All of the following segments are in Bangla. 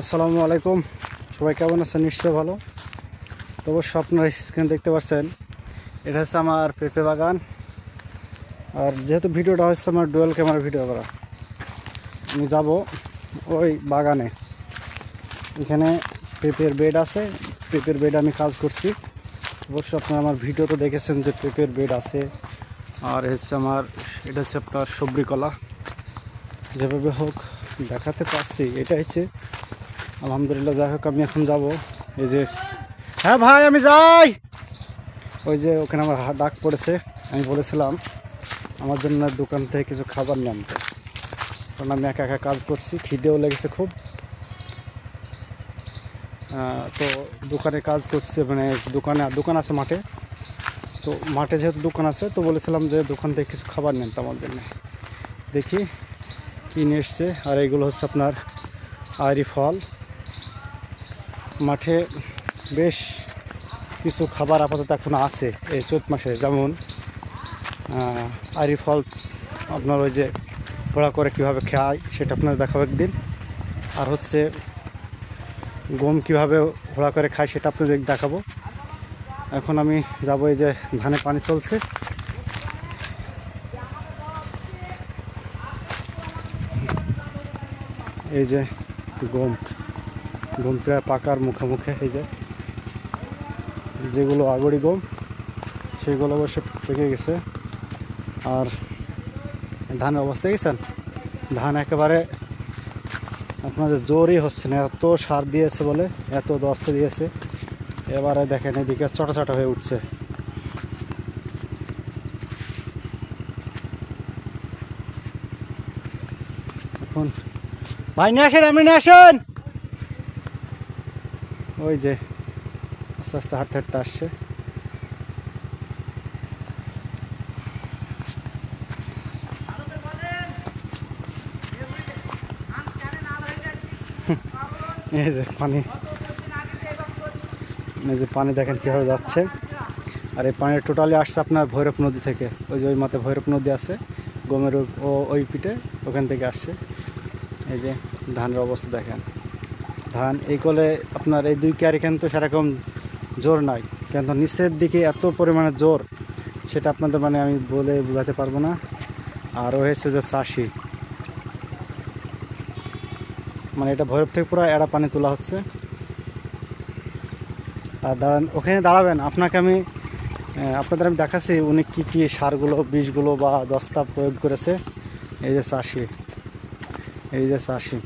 আসসালামু আলাইকুম। সবাই কেমন আছেন? নিশ্চয় ভালো। তো অবশ্য আপনারা স্ক্রিন দেখতে পাচ্ছেন, এটা হচ্ছে আমার পেঁপে বাগান। আর যেহেতু ভিডিওটা হচ্ছে আমার ডুয়েল ক্যামেরা ভিডিও করা, আমি যাব ওই বাগানে। এখানে পেঁপের বেড আছে, পেঁপের বেড আমি কাজ করছি। অবশ্য আপনারা আমার ভিডিও তো দেখেছেন যে পেঁপের বেড আছে। আর হচ্ছে আমার, এটা হচ্ছে আপনার সবরি কলা যেভাবে হোক দেখাতে পারছি এটা হচ্ছে আলহামদুলিল্লাহ, যাই হোক, আমি এখন যাব। এই যে হ্যাঁ ভাই, আমি যাই। ওই যে, ওখানে আমার ডাক পড়েছে, আমি বলেছিলাম, আমার জন্য দোকান থেকে কিছু খাবার নিয়ে আনতে। কারণ আমি একা একা কাজ করছি, খিদেও লেগেছে খুব। তো দোকানে কাজ করছে মানে দোকানে, দোকান আছে মাঠে। তো মাঠে যেহেতু দোকান আছে, তো বলেছিলাম যে দোকান থেকে কিছু খাবার নেন আমার জন্য। দেখি কী নিয়ে এসছে, আর এইগুলো হচ্ছে আপনার আইরি ফল। মাঠে বেশ কিছু খাবার আপাতত এখন আছে এই চৈত মাসে। যেমন আরি ফল, আপনার ওই যে পোড়া করে কীভাবে খায় সেটা আপনার দেখাবো একদিন। আর হচ্ছে গম কীভাবে ঘোড়া করে খায় সেটা আপনাদের দেখাবো। এখন আমি যাব এই যে ধানে পানি চলছে। এই যে গম। গম প্রায় পাকার মুখে মুখে এই যে যেগুলো আগড়ি গম, সেগুলো অবশ্য পেকে গেছে। আর ধানের অবস্থা গেছেন ধান একেবারে আপনাদের জোরই হচ্ছে না, এত সার দিয়েছে বলে, এত দস্তে দিয়েছে। এবারে দেখেন এদিকে চটা চটা হয়ে উঠছে। এখন ভাই, নিয়ে আসেন, আপনি নিয়ে আসেন! ওই যে আস্তে আস্তে হাঁটতে হাঁটতে আসছে। এই যে পানি। এই যে পানি দেখেন কীভাবে যাচ্ছে। আর এই পানি টোটালি আসছে আপনার ভৈরব নদী থেকে। ওই যে ওই মাথায় ভৈরব নদী আছে, গমের ও- ওই পিঠে ওখান থেকে আসছে। এই যে ধানের অবস্থা দেখেন। ধান, এই কলে আপনার এই দুই ক্যারি কিন্তু সেরকম জোর নাই। কিন্তু নিচের দিকে এত পরিমাণে জোর, সেটা আপনাদের মানে আমি বলে বোঝাতে পারব না। আর হয়েছে যে চাষি। মানে এটা ভৈরব থেকে পুরো এড়া পানি তোলা হচ্ছে। আর দাঁড়ান, ওখানে দাঁড়াবেন, আপনাকে আমি আপনাদের আমি দেখাচ্ছি উনি কী কী সারগুলো বীজগুলো বা দস্তা প্রয়োগ করেছে। এই যে চাষি, এই যে চাষি।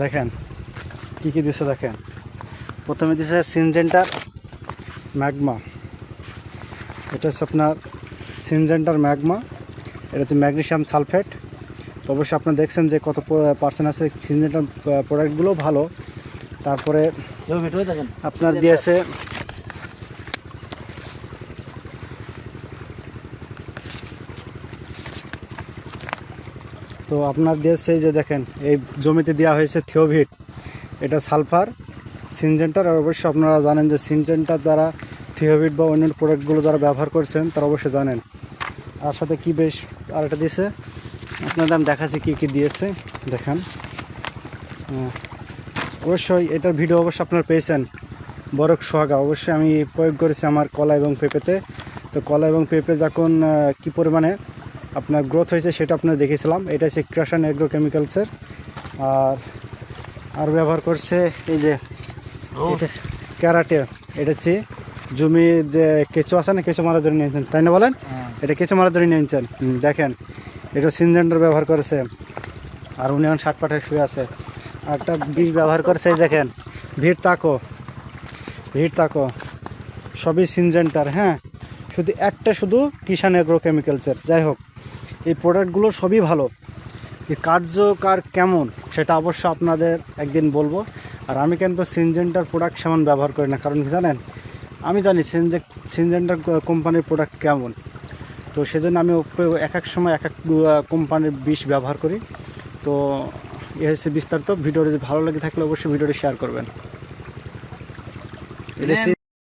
দেখেন কী কী দিছে দেখেন? প্রথমে দিছে সিনজেন্টার ম্যাগমা। এটা হচ্ছে আপনার সিনজেন্টার ম্যাগমা। এটা হচ্ছে ম্যাগনেশিয়াম সালফেট। তো অবশ্যই আপনারা দেখছেন যে কত পার্সেন্ট আছে সিনজেন্টার প্রোডাক্টগুলো ভালো। তারপরে আপনার দিয়েছে তো আপনার দিয়েছে যে দেখেন এই জমিতে দেওয়া হয়েছে থিওভিট। এটা সালফার, সিনজেন্টার, আর অবশ্যই আপনারা জানেন যে সিনজেন্টার দ্বারা থিওভিট বা অন্য প্রোডাক্টগুলো যারা ব্যবহার করছেন, তারা অবশ্যই জানেন। আর সাথে কি বেশ আর একটা দিয়েছে? আপনাদের আমি দেখাচ্ছি কী কী দিয়েছে। দেখান। হ্যাঁ। অবশ্যই এটার ভিডিও অবশ্যই আপনারা পেয়েছেন। বরক সোহাগা, অবশ্যই আমি প্রয়োগ করেছি আমার কলা এবং পেঁপেতে। তো কলা এবং পেঁপে যখন কি পরিমাণে আপনার গ্রোথ হয়েছে সেটা আপনারা দেখেছিলাম এটা হচ্ছে ক্রাশান এগ্রো কেমিক্যালসের আর আর ব্যবহার করছে এই যে ক্যারাটে এটা হচ্ছে জমি যে কেঁচো আছে না কেঁচো মারার জন্য নিয়েছেন তাই না বলেন? এটা কেঁচো মারার জন্য নিয়েছেন দেখেন এটা সিনজেন্ডার ব্যবহার করেছে। আর উনি এখন ষাট পাঠে শুয়ে আছে। আর একটা বীজ ব্যবহার করেছে দেখেন ভিড় তাকো ভিড় তাকো সবই সিনজেন্টার হ্যাঁ। শুধু একটা শুধু কিষান এগ্রো কেমিক্যালসের যাই হোক এই প্রোডাক্টগুলো সবই ভালো। কার্যকার কেমন সেটা অবশ্য আপনাদের একদিন বলব। আর আমি কিন্তু সিনজেন্টার প্রোডাক্ট সেমন ব্যবহার করি না, কারণ কি জানেন? আমি জানি সিনজে সিনজেন্টার কোম্পানির প্রোডাক্ট কেমন। তো সেজন্য আমি এক এক সময় এক এক কোম্পানির বিষ ব্যবহার করি। তো এ হচ্ছে বিস্তারিত। ভিডিওটি যদি ভালো লেগে থাকলে অবশ্যই ভিডিওটি শেয়ার করবেন।